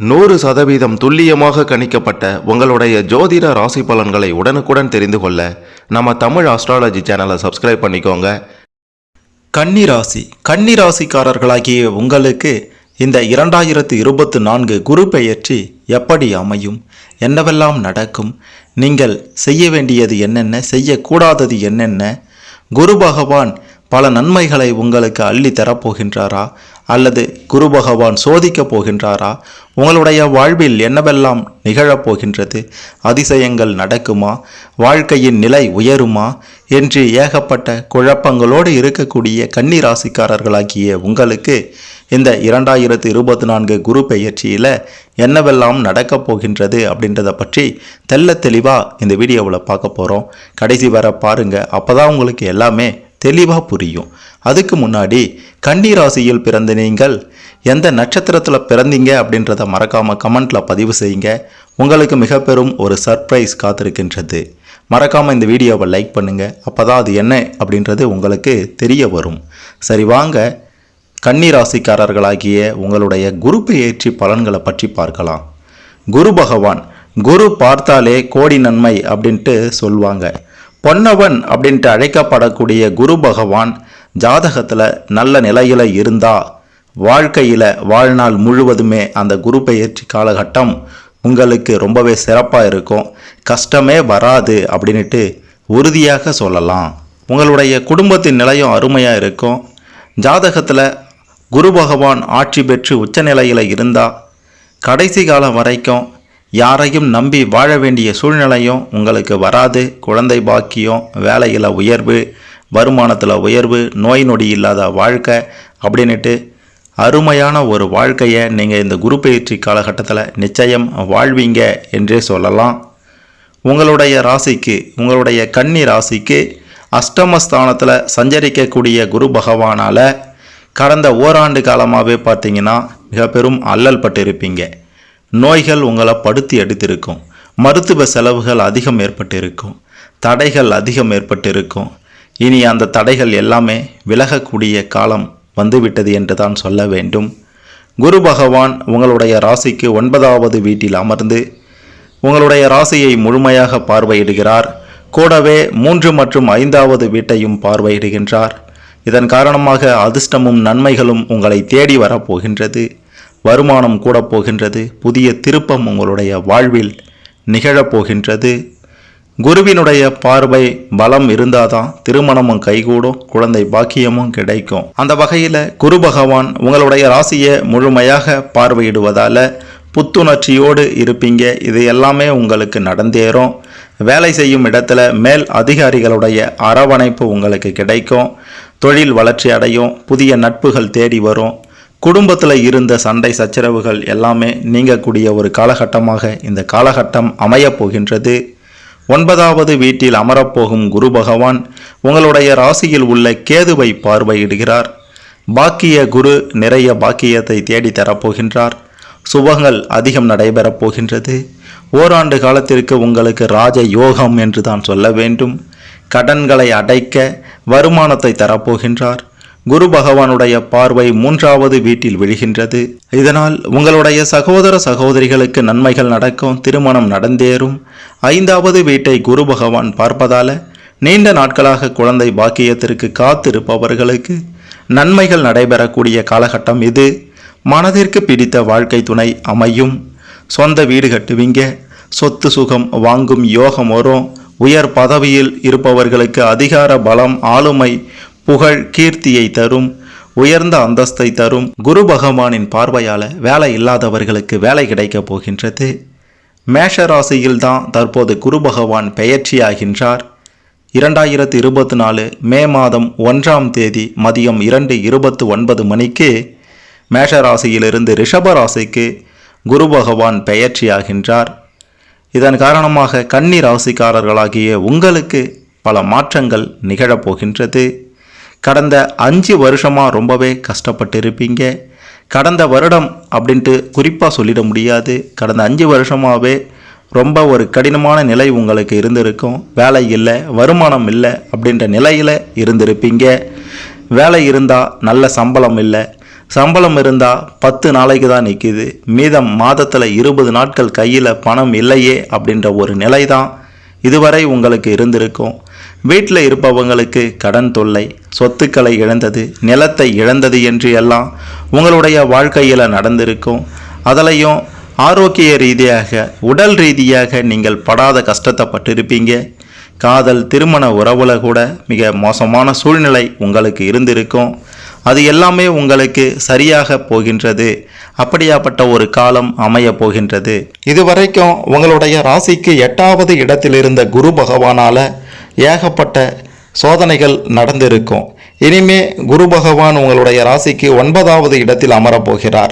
நூறு சதவீதம் துல்லியமாக கணிக்கப்பட்ட உங்களுடைய ஜோதிட ராசி பலன்களை உடனுக்குடன் தெரிந்து கொள்ள நம்ம தமிழ் ஆஸ்ட்ராலஜி சேனலை சப்ஸ்கிரைப் பண்ணிக்கோங்க. கன்னிராசி. கன்னிராசிக்காரர்களாகிய உங்களுக்கு இந்த இரண்டாயிரத்து இருபத்து நான்கு குரு பெயர்ச்சி எப்படி அமையும்? என்னவெல்லாம் நடக்கும்? நீங்கள் செய்ய வேண்டியது என்னென்ன? செய்யக்கூடாதது என்னென்ன? குரு பகவான் பல நன்மைகளை உங்களுக்கு அள்ளி தரப்போகின்றாரா அல்லது குரு பகவான் சோதிக்கப் போகின்றாரா? உங்களுடைய வாழ்வில் என்னவெல்லாம் நிகழப் போகின்றது? அதிசயங்கள் நடக்குமா? வாழ்க்கையின் நிலை உயருமா? என்று ஏகப்பட்ட குழப்பங்களோடு இருக்கக்கூடிய கன்னிராசிக்காரர்களாகிய உங்களுக்கு இந்த இரண்டாயிரத்து இருபத்தி நான்கு குரு பெயர்ச்சியில் என்னவெல்லாம் நடக்கப் போகின்றது அப்படின்றத பற்றி தெள்ள தெளிவாக இந்த வீடியோவில் பார்க்க போகிறோம் கடைசி வர பாருங்கள் அப்போ தான் உங்களுக்கு எல்லாமே தெளிவாக புரியும். அதுக்கு முன்னாடி கன்னி ராசியில் பிறந்த நீங்கள் எந்த நட்சத்திரத்தில் பிறந்தீங்க அப்படின்றத மறக்காமல் கமெண்ட்டில் பதிவு செய்யுங்க. உங்களுக்கு மிக பெரும் ஒரு சர்ப்ரைஸ் காத்திருக்கின்றது. மறக்காமல் இந்த வீடியோவை லைக் பண்ணுங்கள் அப்போ தான் அது என்ன அப்படின்றது உங்களுக்கு தெரிய வரும். சரி வாங்க. கன்னி ராசிக்காரர்களாகிய உங்களுடைய குரு பெயர்ச்சி பலன்களை பற்றி பார்க்கலாம். குரு பகவான் குரு பார்த்தாலே கோடி நன்மை அப்படின்ட்டு சொல்லுவாங்க பொன்னவன் அப்படின்ட்டு அழைக்கப்படக்கூடிய குரு பகவான் ஜாதகத்தில் நல்ல நிலையில் இருந்தா வாழ்க்கையில் வாழ்நாள் முழுவதுமே அந்த குரு பெயர்ச்சி காலகட்டம் உங்களுக்கு ரொம்பவே சிறப்பாக இருக்கும். கஷ்டமே வராது அப்படின்ட்டு உறுதியாக சொல்லலாம். உங்களுடைய குடும்பத்தின் நிலையும் அருமையாக இருக்கும். ஜாதகத்தில் குரு பகவான் ஆட்சி பெற்று உச்சநிலையில் இருந்தால் கடைசி காலம் வரைக்கும் யாரையும் நம்பி வாழ வேண்டிய சூழ்நிலையும் உங்களுக்கு வராது. குழந்தை பாக்கியம் வேலையில் உயர்வு வருமானத்தில் உயர்வு நோய் நொடி இல்லாத வாழ்க்கை அப்படின்னுட்டு அருமையான ஒரு வாழ்க்கையை நீங்கள் இந்த குரு பயிற்சி காலகட்டத்தில் நிச்சயம் வாழ்வீங்க என்றே சொல்லலாம். உங்களுடைய ராசிக்கு உங்களுடைய கன்னி ராசிக்கு அஷ்டமஸ்தானத்தில் சஞ்சரிக்கக்கூடிய குரு பகவானால் கடந்த ஓராண்டு காலமாகவே பார்த்தீங்கன்னா மிக பெரும் அல்லல் பட்டிருப்பீங்க நோய்கள் உங்களை படுத்தி எடுத்திருக்கும் மருத்துவ செலவுகள் அதிகம் ஏற்பட்டிருக்கும். தடைகள் அதிகம் ஏற்பட்டிருக்கும். இனி அந்த தடைகள் எல்லாமே விலகக்கூடிய காலம் வந்துவிட்டது என்று தான் சொல்ல வேண்டும். குரு பகவான் உங்களுடைய ராசிக்கு ஒன்பதாவது வீட்டில் அமர்ந்து உங்களுடைய ராசியை முழுமையாக பார்வையிடுகிறார். கூடவே மூன்று மற்றும் ஐந்தாவது வீட்டையும் பார்வையிடுகின்றார். இதன் காரணமாக அதிர்ஷ்டமும் நன்மைகளும் உங்களை தேடி வரப்போகின்றது. வருமானம் கூட போகின்றது புதிய திருப்பம் உங்களுடைய வாழ்வில் நிகழப்போகின்றது குருவினுடைய பார்வை பலம் இருந்தாதான் திருமணமும் கைகூடும் குழந்தை பாக்கியமும் கிடைக்கும். அந்த வகையில் குரு பகவான் உங்களுடைய ராசியை முழுமையாக பார்வையிடுவதால் புத்துணர்ச்சியோடு இருப்பீங்க. இது எல்லாமே உங்களுக்கு நடந்தேறும். வேலை செய்யும் இடத்துல மேல் அதிகாரிகளுடைய அரவணைப்பு உங்களுக்கு கிடைக்கும். தொழில் வளர்ச்சி அடையும் புதிய நட்புகள் தேடி வரும். குடும்பத்தில் இருந்த சண்டை சச்சரவுகள் எல்லாமே நீங்கக்கூடிய ஒரு காலகட்டமாக இந்த காலகட்டம் அமையப் போகின்றது. ஒன்பதாவது வீட்டில் அமரப்போகும் குரு பகவான் உங்களுடைய ராசியில் உள்ள கேதுவை பார்வையிடுகிறார். பாக்கிய குரு நிறைய பாக்கியத்தை தேடி தரப்போகின்றார். சுபங்கள் அதிகம் நடைபெறப் போகின்றது. ஓராண்டு காலத்திற்கு உங்களுக்கு ராஜ யோகம் என்று தான் சொல்ல வேண்டும். கடன்களை அடைக்க வருமானத்தை தரப்போகின்றார். குரு பகவானுடைய பார்வை மூன்றாவது வீட்டில் விழுகின்றது. இதனால் உங்களுடைய சகோதர சகோதரிகளுக்கு நன்மைகள் நடக்கும் திருமணம் நடந்தேறும். ஐந்தாவது வீட்டை குரு பகவான் பார்ப்பதால நீண்ட நாட்களாக குழந்தை பாக்கியத்திற்கு காத்திருப்பவர்களுக்கு நன்மைகள் நடைபெறக்கூடிய காலகட்டம் இது. மனதிற்கு பிடித்த வாழ்க்கை துணை அமையும். சொந்த வீடு கட்டுவீங்க சொத்து சுகம் வாங்கும் யோகம் வரும். உயர் பதவியில் இருப்பவர்களுக்கு அதிகார பலம் ஆளுமை புகழ் கீர்த்தியை தரும் உயர்ந்த அந்தஸ்தை தரும் குரு பகவானின் பார்வையால் வேலை இல்லாதவர்களுக்கு வேலை கிடைக்கப் போகின்றது. மேஷ ராசியில்தான் தற்போது குரு பகவான் பெயர்ச்சியாகின்றார். இரண்டாயிரத்து இருபத்தி நாலு மே மாதம் ஒன்றாம் தேதி மதியம் இரண்டு இருபத்து ஒன்பது மணிக்கு மேஷராசியிலிருந்து ரிஷபராசிக்கு ராசிக்கு குரு பகவான் பெயர்ச்சியாகின்றார். இதன் காரணமாக கன்னி ராசிக்காரர்களாகிய உங்களுக்கு பல மாற்றங்கள் நிகழப்போகின்றது கடந்த அஞ்சு வருஷமாக ரொம்பவே கஷ்டப்பட்டு இருப்பீங்க கடந்த வருடம் அப்படின்ட்டு குறிப்பாக சொல்லிட முடியாது. கடந்த அஞ்சு வருஷமாகவே ரொம்ப ஒரு கடினமான நிலை உங்களுக்கு இருந்திருக்கும். வேலை இல்லை வருமானம் இல்லை அப்படின்ற நிலையில் இருந்திருப்பீங்க. வேலை இருந்தால் நல்ல சம்பளம் இல்லை. சம்பளம் இருந்தால் பத்து நாளைக்கு தான் நிற்கிது மீதம் மாதத்தில் இருபது நாட்கள் கையில் பணம் இல்லையே அப்படின்ற ஒரு நிலை தான் இதுவரை உங்களுக்கு இருந்திருக்கும். வீட்டில் இருப்பவங்களுக்கு கடன் தொல்லை சொத்துக்களை இழந்தது நிலத்தை இழந்தது என்று எல்லாம் உங்களுடைய வாழ்க்கையில் நடந்திருக்கும். அதிலையும் ஆரோக்கிய ரீதியாக உடல் ரீதியாக நீங்கள் படாத கஷ்டத்தை பட்டிருப்பீங்க. காதல் திருமண உறவுல கூட மிக மோசமான சூழ்நிலை உங்களுக்கு இருந்திருக்கும். அது எல்லாமே உங்களுக்கு சரியாக போகின்றது. அப்படியாப்பட்ட ஒரு காலம் அமைய போகின்றது. இதுவரைக்கும் உங்களுடைய ராசிக்கு எட்டாவது இடத்தில் இருந்த குரு பகவானால் ஏகப்பட்ட சோதனைகள் நடந்திருக்கும். இனிமே குரு பகவான் உங்களுடைய ராசிக்கு ஒன்பதாவது இடத்தில் அமரப்போகிறார்.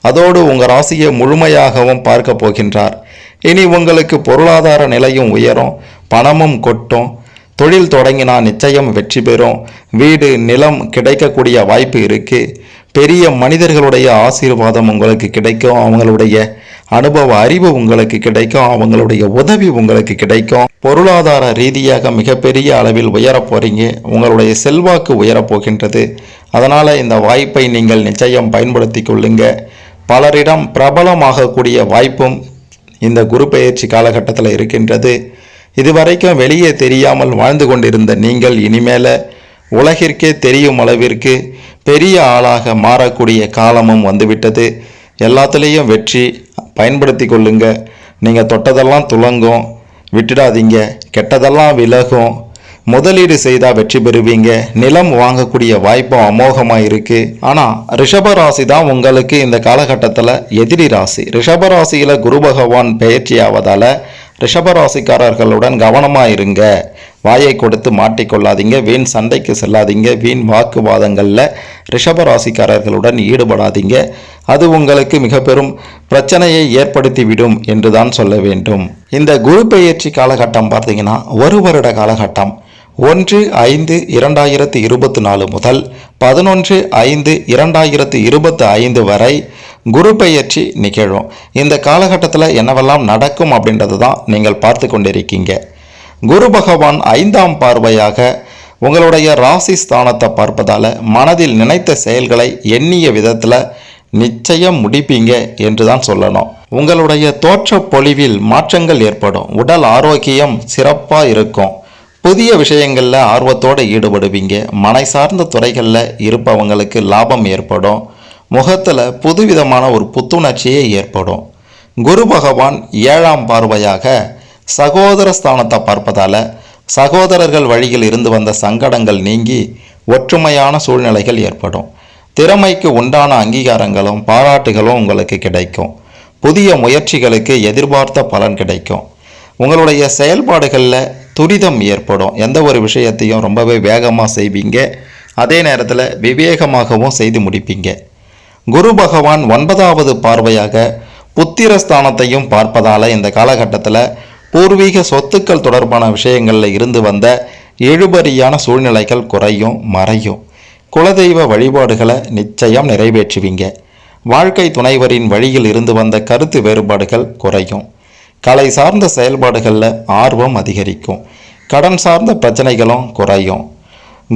அதோடு உங்கள் ராசியை முழுமையாகவும் பார்க்க போகின்றார். இனி உங்களுக்கு பொருளாதார நிலையும் உயரும். பணமும் கொட்டும். தொழில் தொடங்கினா நிச்சயம் வெற்றி பெறும். வீடு நிலம் கிடைக்கக்கூடிய வாய்ப்பு இருக்குது பெரிய மனிதர்களுடைய ஆசீர்வாதம் உங்களுக்கு கிடைக்கும். அவங்களுடைய அனுபவ அறிவு உங்களுக்கு கிடைக்கும் அவங்களுடைய உதவி உங்களுக்கு கிடைக்கும். பொருளாதார ரீதியாக மிகப்பெரிய அளவில் உயரப் போகிறீங்க உங்களுடைய செல்வாக்கு உயரப் போகின்றது. அதனால் இந்த வாய்ப்பை நீங்கள் நிச்சயம் பயன்படுத்தி கொள்ளுங்க. பலரிடம் பிரபலமாகக்கூடிய வாய்ப்பும் இந்த குரு பயிற்சி காலகட்டத்தில் இருக்கின்றது. இதுவரைக்கும் வெளியே தெரியாமல் வாழ்ந்து கொண்டிருந்த நீங்கள் இனிமேல உலகிற்கே தெரியும் அளவிற்கு பெரிய ஆளாக மாறக்கூடிய காலமும் வந்துவிட்டது. எல்லாத்துலேயும் வெற்றி பயன்படுத்தி கொள்ளுங்க. நீங்கள் தொட்டதெல்லாம் துலங்கும் விட்டுடாதீங்க. கெட்டதெல்லாம் விலகும். முதலீடு செய்தால் வெற்றி பெறுவீங்க. நிலம் வாங்கக்கூடிய வாய்ப்பும் அமோகமாக இருக்குது ஆனால் ரிஷபராசி தான் உங்களுக்கு இந்த காலகட்டத்தில் எதிரி ராசி. ரிஷபராசியில் குரு பகவான் பெயர்ச்சி ஆவதால் ரிஷபராசிக்காரர்களுடன் கவனமாக இருங்க. வாயை கொடுத்து மாட்டிக்கொள்ளாதீங்க வீண் சண்டைக்கு செல்லாதீங்க வீண் வாக்குவாதங்களில் ரிஷபராசிக்காரர்களுடன் ஈடுபடாதீங்க. அது உங்களுக்கு மிக பெரும் பிரச்சனையை ஏற்படுத்திவிடும் என்று தான் சொல்ல வேண்டும். இந்த குரு பெயர்ச்சி காலகட்டம் பார்த்தீங்கன்னா ஒரு வருட காலகட்டம். ஒன்று ஐந்து இரண்டாயிரத்து இருபத்தி நாலு முதல் பதினொன்று ஐந்து இரண்டாயிரத்து இருபத்தி ஐந்து வரை குரு பெயர்ச்சி நிகழும். இந்த காலகட்டத்தில் என்னவெல்லாம் நடக்கும் அப்படின்றது தான் நீங்கள் பார்த்து கொண்டிருக்கீங்க. குரு பகவான் ஐந்தாம் பார்வையாக உங்களுடைய ராசி ஸ்தானத்தை பார்ப்பதால் மனதில் நினைத்த செயல்களை எண்ணிய விதத்தில் நிச்சயம் முடிப்பீங்க என்று தான் சொல்லணும். உங்களுடைய தோற்ற பொழிவில் மாற்றங்கள் ஏற்படும். உடல் ஆரோக்கியம் சிறப்பாக இருக்கும். புதிய விஷயங்களில் ஆர்வத்தோடு ஈடுபடுவீங்க. மனை சார்ந்த துறைகளில் இருப்பவங்களுக்கு லாபம் ஏற்படும். முகத்தில் புதுவிதமான ஒரு புத்துணர்ச்சியே ஏற்படும். குரு பகவான் ஏழாம் பார்வையாக சகோதர ஸ்தானத்தை பார்ப்பதால் சகோதரர்கள் வழியில் இருந்து வந்த சங்கடங்கள் நீங்கி ஒற்றுமையான சூழ்நிலைகள் ஏற்படும். திறமைக்கு உண்டான அங்கீகாரங்களும் பாராட்டுகளும் உங்களுக்கு கிடைக்கும். புதிய முயற்சிகளுக்கு எதிர்பார்த்த பலன் கிடைக்கும். உங்களுடைய செயல்பாடுகளில் துரிதம் ஏற்படும். எந்த ஒரு விஷயத்தையும் ரொம்பவே வேகமாக செய்வீங்க. அதே நேரத்தில் விவேகமாகவும் செய்து முடிப்பீங்க. குரு பகவான் ஒன்பதாவது பார்வையாக புத்திரஸ்தானத்தையும் பார்ப்பதால் இந்த காலகட்டத்தில் பூர்வீக சொத்துக்கள் தொடர்பான விஷயங்களில் இருந்து வந்த எழுபறியான சூழ்நிலைகள் குறையும் மறையும். குலதெய்வ வழிபாடுகளை நிச்சயம் நிறைவேற்றுவீங்க. வாழ்க்கை துணைவரின் வழியில் இருந்து வந்த கருத்து வேறுபாடுகள் குறையும். கலை சார்ந்த செயல்பாடுகளில் ஆர்வம் அதிகரிக்கும். கடன் சார்ந்த பிரச்சனைகளும் குறையும்.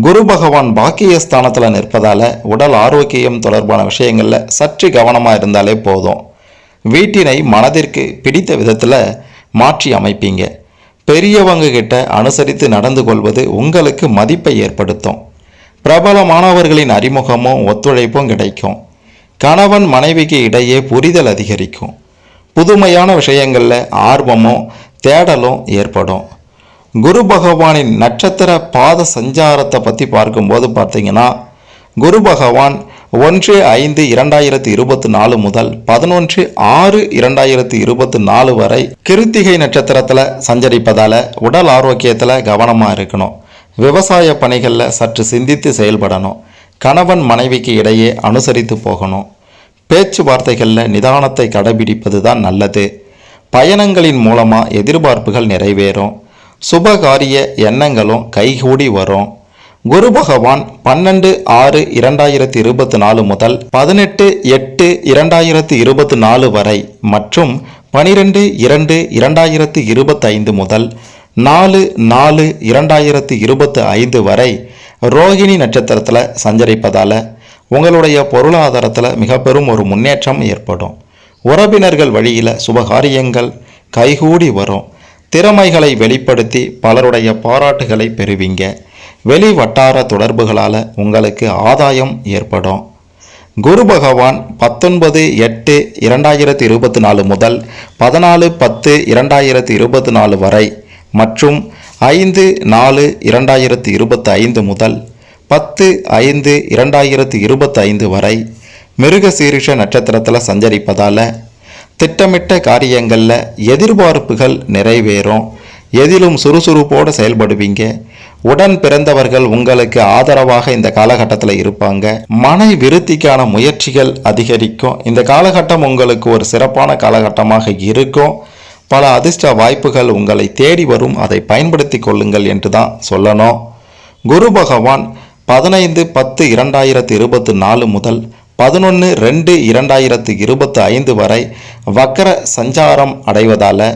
குரு பகவான் பாக்கியஸ்தானத்தில் நிற்பதால் உடல் ஆரோக்கியம் தொடர்பான விஷயங்களில் சற்று கவனமாக இருந்தாலே போதும். வீட்டினை மனதிற்கு பிடித்த விதத்தில் மாற்றி அமைப்பீங்க. பெரியவங்க கிட்ட அனுசரித்து நடந்து கொள்வது உங்களுக்கு மதிப்பை ஏற்படுத்தும். பிரபலமானவர்களின் அறிமுகமும் ஒத்துழைப்பும் கிடைக்கும். கணவன் மனைவிக்கு இடையே புரிதல் அதிகரிக்கும். புதுமையான விஷயங்களில் ஆர்வமும் தேடலும் ஏற்படும். குரு பகவானின் நட்சத்திர பாத சஞ்சாரத்தை பற்றி பார்க்கும்போது பார்த்தீங்கன்னா குரு பகவான் ஒன்று ஐந்து இரண்டாயிரத்தி இருபத்தி நாலு முதல் பதினொன்று ஆறு இரண்டாயிரத்தி இருபத்தி நாலு வரை கிருத்திகை நட்சத்திரத்தில் சஞ்சரிப்பதால் உடல் ஆரோக்கியத்தில் கவனமாக இருக்கணும். விவசாய பணிகளில் சற்று சிந்தித்து செயல்படணும். கணவன் மனைவிக்கு இடையே அனுசரித்து போகணும். பேச்சுவார்த்தைகளில் நிதானத்தை கடைபிடிப்பது தான் நல்லது. பயணங்களின் மூலமாக எதிர்பார்ப்புகள் நிறைவேறும். சுபகாரிய எண்ணங்களும் கைகூடி வரும். குரு பகவான் பன்னெண்டு ஆறு இரண்டாயிரத்தி இருபத்தி நாலு முதல் பதினெட்டு எட்டு இரண்டாயிரத்தி இருபத்தி நாலு வரை மற்றும் பனிரெண்டு இரண்டு இரண்டாயிரத்தி இருபத்தைந்து முதல் நாலு நாலு இரண்டாயிரத்தி இருபத்தி ஐந்து வரை ரோகிணி நட்சத்திரத்தில் சஞ்சரிப்பதால் உங்களுடைய பொருளாதாரத்தில் மிக பெரும் ஒரு முன்னேற்றம் ஏற்படும். உறவினர்கள் வழியில் சுபகாரியங்கள் கைகூடி வரும். திறமைகளை வெளிப்படுத்தி பலருடைய பாராட்டுகளை பெறுவீங்க. வெளி வட்டார தொடர்புகளால் உங்களுக்கு ஆதாயம் ஏற்படும். குரு பகவான் பத்தொன்பது எட்டு இரண்டாயிரத்தி இருபத்தி நாலு முதல் பதினாலு பத்து இரண்டாயிரத்தி இருபத்தி நாலு வரை மற்றும் ஐந்து நாலு இரண்டாயிரத்தி இருபத்தி ஐந்து முதல் பத்து ஐந்து இரண்டாயிரத்தி இருபத்தி ஐந்து வரை மிருகசீரிஷ நட்சத்திரத்தில் சஞ்சரிப்பதால் திட்டமிட்ட காரியங்களில் எதிர்பார்ப்புகள் நிறைவேறும். எதிலும் சுறுசுறுப்போடு செயல்படுவீங்க. உடன் பிறந்தவர்கள் உங்களுக்கு ஆதரவாக இந்த காலகட்டத்தில் இருப்பாங்க. மனை விருத்திக்கான முயற்சிகள் அதிகரிக்கும். இந்த காலகட்டம் உங்களுக்கு ஒரு சிறப்பான காலகட்டமாக இருக்கும். பல அதிர்ஷ்ட வாய்ப்புகள் உங்களை தேடி வரும். அதை பயன்படுத்தி கொள்ளுங்கள் என்று தான் சொல்லணும். குரு பகவான் பதினைந்து பத்து இரண்டாயிரத்து இருபத்தி நாலு முதல் பதினொன்று ரெண்டு இரண்டாயிரத்து இருபத்தி ஐந்து வரை வக்கர சஞ்சாரம் அடைவதால்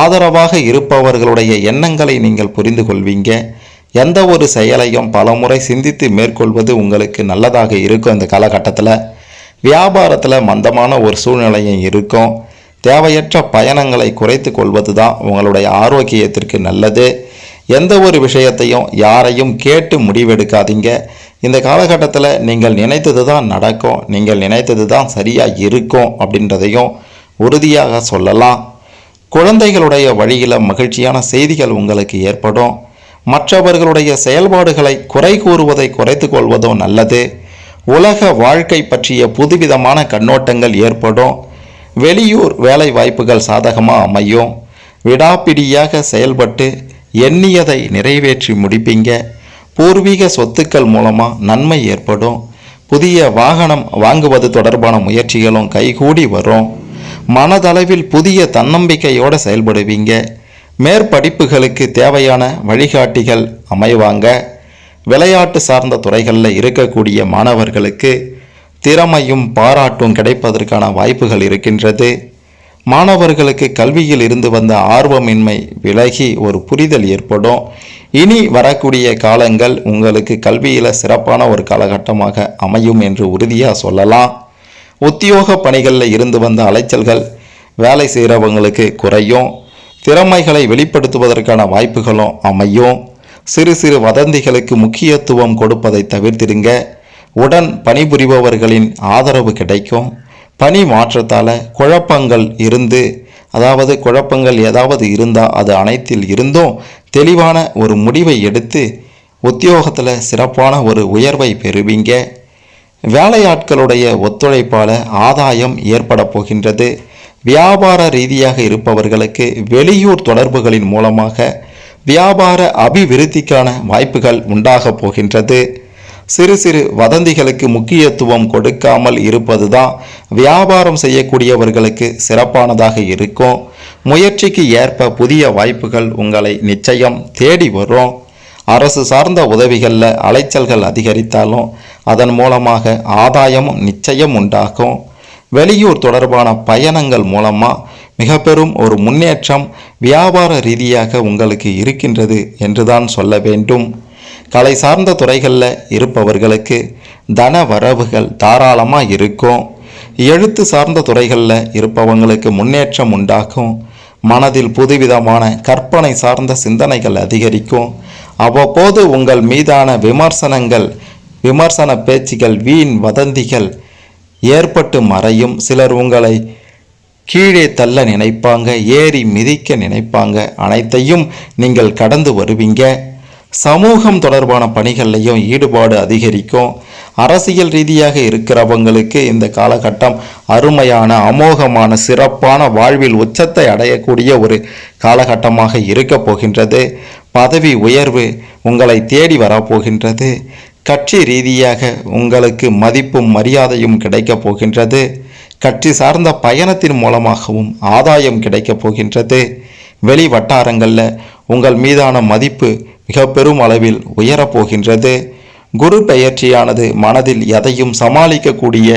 ஆதரவாக இருப்பவர்களுடைய எண்ணங்களை நீங்கள் புரிந்து கொள்வீங்க. எந்த ஒரு செயலையும் பலமுறை சிந்தித்து மேற்கொள்வது உங்களுக்கு நல்லதாக இருக்கும் இந்த காலகட்டத்தில். வியாபாரத்தில் மந்தமான ஒரு சூழ்நிலையும் இருக்கும். தேவையற்ற பயணங்களை குறைத்து கொள்வது தான் உங்களுடைய ஆரோக்கியத்திற்கு நல்லது. எந்த ஒரு விஷயத்தையும் யாரையும் கேட்டு முடிவெடுக்காதீங்க. இந்த காலகட்டத்தில் நீங்கள் நினைத்தது தான் நடக்கும் நீங்கள் நினைத்தது தான் சரியாக இருக்கும் அப்படின்றதையும் உறுதியாக சொல்லலாம். குழந்தைகளுடைய வழியில் மகிழ்ச்சியான செய்திகள் உங்களுக்கு ஏற்படும். மற்றவர்களுடைய செயல்பாடுகளை குறை கூறுவதை குறைத்து கொள்வதோ நல்லது. உலக வாழ்க்கை பற்றிய புதுவிதமான கண்ணோட்டங்கள் ஏற்படும். வெளியூர் வேலை வாய்ப்புகள் சாதகமாக அமையும். விடாப்பிடியாக செயல்பட்டு எண்ணியதை நிறைவேற்றி முடிப்பீங்க. பூர்வீக சொத்துக்கள் மூலமாக நன்மை ஏற்படும். புதிய வாகனம் வாங்குவது தொடர்பான முயற்சிகளும் கைகூடி வரும். மனதளவில் புதிய தன்னம்பிக்கையோடு செயல்படுவீங்க. மேற்படிப்புகளுக்கு தேவையான வழிகாட்டிகள் அமைவாங்க. விளையாட்டு சார்ந்த துறைகளில் இருக்கக்கூடிய மாணவர்களுக்கு திறமையும் பாராட்டும் கிடைப்பதற்கான வாய்ப்புகள் இருக்கின்றது. மாணவர்களுக்கு கல்வியில் இருந்து வந்த ஆர்வமின்மை விலகி ஒரு புரிதல் ஏற்படும். இனி வரக்கூடிய காலங்கள் உங்களுக்கு கல்வியில் சிறப்பான ஒரு காலகட்டமாக அமையும் என்று உறுதியாக சொல்லலாம். உத்தியோக பணிகளில் இருந்து வந்த அலைச்சல்கள் வேலை செய்கிறவங்களுக்கு குறையும். திறமைகளை வெளிப்படுத்துவதற்கான வாய்ப்புகளும் அமையும். சிறு சிறு வதந்திகளுக்கு முக்கியத்துவம் கொடுப்பதை தவிர்த்திடுங்க. உடன் பணிபுரிபவர்களின் ஆதரவு கிடைக்கும். பணி மாற்றத்தால் குழப்பங்கள் இருந்து அதாவது குழப்பங்கள் ஏதாவது இருந்தால் அது அனைத்தில் இருந்தும் தெளிவான ஒரு முடிவை எடுத்து உத்தியோகத்தில் சிறப்பான ஒரு உயர்வை பெறுவீங்க. வேலையாட்களுடைய ஒத்துழைப்பால் ஆதாயம் ஏற்பட போகின்றது. வியாபார ரீதியாக இருப்பவர்களுக்கு வெளியூர் தொடர்புகளின் மூலமாக வியாபார அபிவிருத்திக்கான வாய்ப்புகள் உண்டாகப் போகின்றது. சிறு சிறு வதந்திகளுக்கு முக்கியத்துவம் கொடுக்காமல் இருப்பதுதான் வியாபாரம் செய்யக்கூடியவர்களுக்கு சிறப்பானதாக இருக்கும். முயற்சிக்கு ஏற்ப புதிய வாய்ப்புகள் உங்களை நிச்சயம் தேடி வரும். அரசு சார்ந்த உதவிகளில் அலைச்சல்கள் அதிகரித்தாலும் அதன் மூலமாக ஆதாயமும் நிச்சயம் உண்டாகும். வெளியூர் தொடர்பான பயணங்கள் மூலமாக மிக பெரும் ஒரு முன்னேற்றம் வியாபார ரீதியாக உங்களுக்கு இருக்கின்றது என்றுதான் சொல்ல வேண்டும். கலை சார்ந்த துறைகளில் இருப்பவர்களுக்கு தன வரவுகள் தாராளமாக இருக்கும். எழுத்து சார்ந்த துறைகளில் இருப்பவங்களுக்கு முன்னேற்றம் உண்டாகும். மனதில் புதுவிதமான கற்பனை சார்ந்த சிந்தனைகள் அதிகரிக்கும். அவ்வப்போது உங்கள் மீதான விமர்சனங்கள் விமர்சன பேச்சுகள் வீண் வதந்திகள் ஏற்பட்டு மறையும் சிலர் உங்களை கீழே தள்ள நினைப்பாங்க ஏறி மிதிக்க நினைப்பாங்க. அனைத்தையும் நீங்கள் கடந்து வருவீங்க. சமூகம் தொடர்பான பணிகள்லையும் ஈடுபாடு அதிகரிக்கும். அரசியல் ரீதியாக இருக்கிறவங்களுக்கு இந்த காலகட்டம் அருமையான அமோகமான சிறப்பான வாழ்வில் உச்சத்தை அடையக்கூடிய ஒரு காலகட்டமாக இருக்க போகின்றது. பதவி உயர்வு உங்களை தேடி வரப்போகின்றது கட்சி ரீதியாக உங்களுக்கு மதிப்பும் மரியாதையும் கிடைக்கப் போகின்றது. கட்சி சார்ந்த பயணத்தின் மூலமாகவும் ஆதாயம் கிடைக்கப் போகின்றது. வெளி வட்டாரங்களில் உங்கள் மீதான மதிப்பு மிக பெரும் அளவில் உயரப்போகின்றது குரு பெயர்ச்சியானது மனதில் எதையும் சமாளிக்கக்கூடிய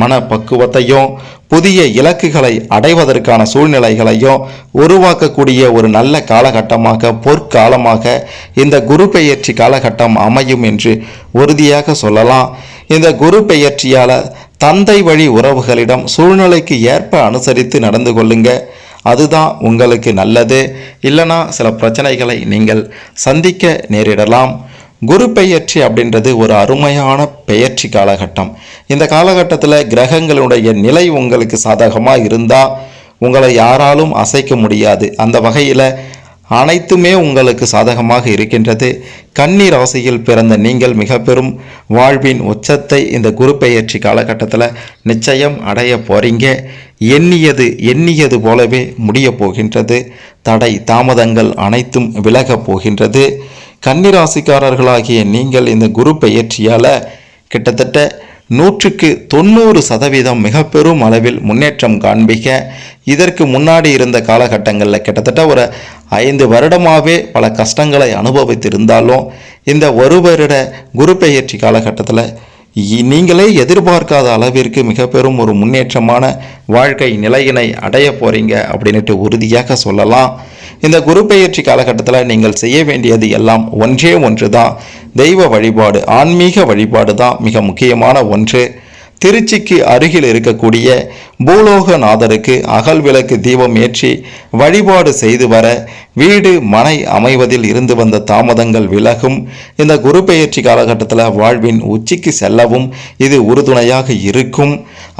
மனப்பக்குவத்தையும் புதிய இலக்குகளை அடைவதற்கான சூழ்நிலைகளையும் உருவாக்கக்கூடிய ஒரு நல்ல காலகட்டமாக பொற்காலமாக இந்த குரு பெயர்ச்சி காலகட்டம் அமையும் என்று உறுதியாக சொல்லலாம். இந்த குரு பெயர்ச்சியால் தந்தை வழி உறவுகளிடம் சூழ்நிலைக்கு ஏற்ப அனுசரித்து நடந்து கொள்ளுங்க. அதுதான் உங்களுக்கு நல்லது. இல்லைனா சில பிரச்சனைகளை நீங்கள் சந்திக்க நேரிடலாம். குரு பெயர்ச்சி அப்படின்றது ஒரு அருமையான பெயர்ச்சி காலகட்டம். இந்த காலகட்டத்தில் கிரகங்களுடைய நிலை உங்களுக்கு சாதகமாக இருந்தால் உங்களை யாராலும் அசைக்க முடியாது. அந்த வகையில் அனைத்துமே உங்களுக்கு சாதகமாக இருக்கின்றது. கன்னி ராசியில் பிறந்த நீங்கள் மிக பெரும் வாழ்வின் உச்சத்தை இந்த குரு பெயர்ச்சி காலகட்டத்தில் நிச்சயம் அடைய போகிறீங்க எண்ணியது எண்ணியது போலவே முடிய போகின்றது. தடை தாமதங்கள் அனைத்தும் விலகப் போகின்றது. கன்னிராசிக்காரர்களாகிய நீங்கள் இந்த குரு பயிற்சியால் கிட்டத்தட்ட நூற்றுக்கு தொண்ணூறு சதவீதம் மிக பெரும் அளவில் முன்னேற்றம் காண்பிக்க இதற்கு முன்னாடி இருந்த காலகட்டங்களில் கிட்டத்தட்ட ஒரு ஐந்து வருடமாகவே பல கஷ்டங்களை அனுபவித்திருந்தாலும் இந்த ஒரு வருட குரு பெயர்ச்சி காலகட்டத்தில் நீங்களே எதிர்பார்க்காத அளவிற்கு மிக பெரும் ஒரு முன்னேற்றமான வாழ்க்கை நிலையினை அடைய போகிறீங்க அப்படின்ட்டு உறுதியாக சொல்லலாம். இந்த குரு பெயர்ச்சி காலகட்டத்தில் நீங்கள் செய்ய வேண்டியது எல்லாம் ஒன்றே ஒன்று தான் தெய்வ வழிபாடு ஆன்மீக வழிபாடு தான் மிக முக்கியமான ஒன்று. திருச்சிக்கு அருகில் இருக்கக்கூடிய பூலோகநாதருக்கு அகல் விளக்கு தீபம் ஏற்றி வழிபாடு செய்து வர வீடு மனை அமைவதில் இருந்து வந்த தாமதங்கள் விலகும். இந்த குரு பெயர்ச்சி காலகட்டத்தில் வாழ்வின் உச்சிக்கு செல்லவும் இது உறுதுணையாக இருக்கும்.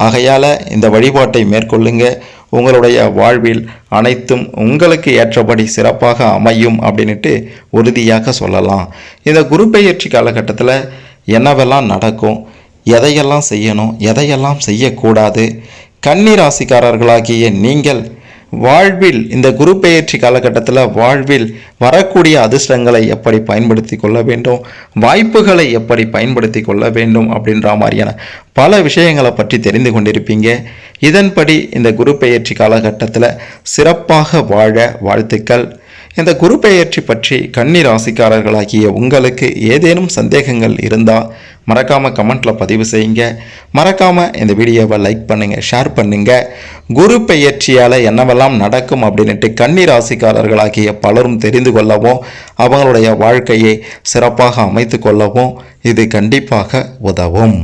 ஆகையால் இந்த வழிபாட்டை மேற்கொள்ளுங்க. உங்களுடைய வாழ்வில் அனைத்தும் உங்களுக்கு ஏற்றபடி சிறப்பாக அமையும் அப்படின்ட்டு உறுதியாக சொல்லலாம். இந்த குரு பெயர்ச்சி காலகட்டத்தில் என்னவெல்லாம் நடக்கும்? எதையெல்லாம் செய்யணும் எதையெல்லாம் செய்யக்கூடாது? கன்னிராசிக்காரர்களாகிய நீங்கள் வாழ்வில் இந்த குரு பெயர்ச்சி காலகட்டத்தில் வாழ்வில் வரக்கூடிய அதிர்ஷ்டங்களை எப்படி பயன்படுத்தி கொள்ள வேண்டும்? வாய்ப்புகளை எப்படி பயன்படுத்தி கொள்ள வேண்டும்? அப்படின்ற மாதிரியான பல விஷயங்களை பற்றி தெரிந்து கொண்டிருப்பீங்க. இதன்படி இந்த குரு பெயர்ச்சி காலகட்டத்தில் சிறப்பாக வாழ வாழ்த்துக்கள். இந்த குரு பெயர்ச்சி பற்றி கன்னி ராசிக்காரர்களாகிய உங்களுக்கு ஏதேனும் சந்தேகங்கள் இருந்தால் மறக்காமல் கமெண்ட்டில் பதிவு செய்யுங்க. மறக்காமல் இந்த வீடியோவை லைக் பண்ணுங்கள் ஷேர் பண்ணுங்கள் குரு பெயர்ச்சியால் என்னவெல்லாம் நடக்கும் அப்படின்ட்டு கன்னி ராசிக்காரர்களாகிய பலரும் தெரிந்து கொள்ளவும் அவங்களுடைய வாழ்க்கையை சிறப்பாக அமைத்து கொள்ளவும் இது கண்டிப்பாக உதவும்.